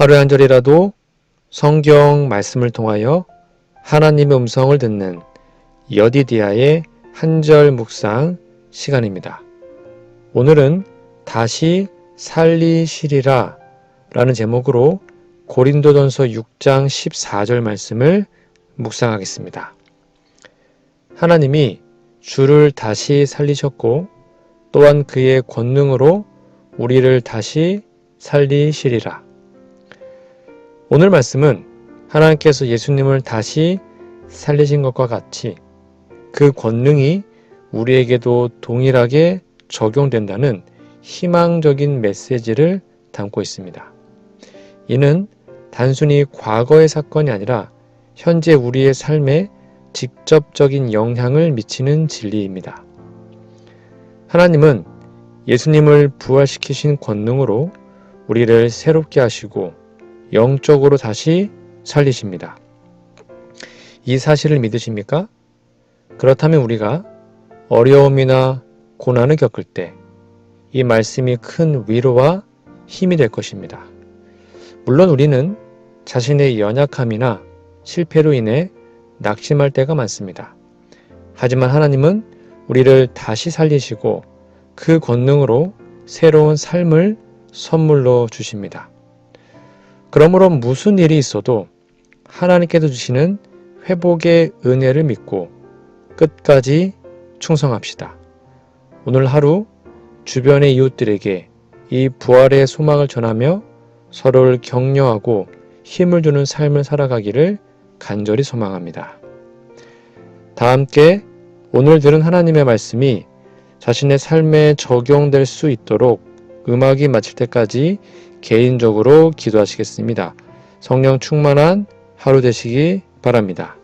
하루에 한 절이라도 성경 말씀을 통하여 하나님의 음성을 듣는 여디디아의 한절 묵상 시간입니다. 오늘은 다시 살리시리라 라는 제목으로 고린도전서 6장 14절 말씀을 묵상하겠습니다. 하나님이 주를 다시 살리셨고 또한 그의 권능으로 우리를 다시 살리시리라. 오늘 말씀은 하나님께서 예수님을 다시 살리신 것과 같이 그 권능이 우리에게도 동일하게 적용된다는 희망적인 메시지를 담고 있습니다. 이는 단순히 과거의 사건이 아니라 현재 우리의 삶에 직접적인 영향을 미치는 진리입니다. 하나님은 예수님을 부활시키신 권능으로 우리를 새롭게 하시고 영적으로 다시 살리십니다. 이 사실을 믿으십니까? 그렇다면 우리가 어려움이나 고난을 겪을 때 이 말씀이 큰 위로와 힘이 될 것입니다. 물론 우리는 자신의 연약함이나 실패로 인해 낙심할 때가 많습니다. 하지만 하나님은 우리를 다시 살리시고 그 권능으로 새로운 삶을 선물로 주십니다. 그러므로 무슨 일이 있어도 하나님께서 주시는 회복의 은혜를 믿고 끝까지 충성합시다. 오늘 하루 주변의 이웃들에게 이 부활의 소망을 전하며 서로를 격려하고 힘을 주는 삶을 살아가기를 간절히 소망합니다. 다 함께 오늘 들은 하나님의 말씀이 자신의 삶에 적용될 수 있도록 음악이 마칠 때까지 개인적으로 기도하시겠습니다. 성령 충만한 하루 되시기 바랍니다.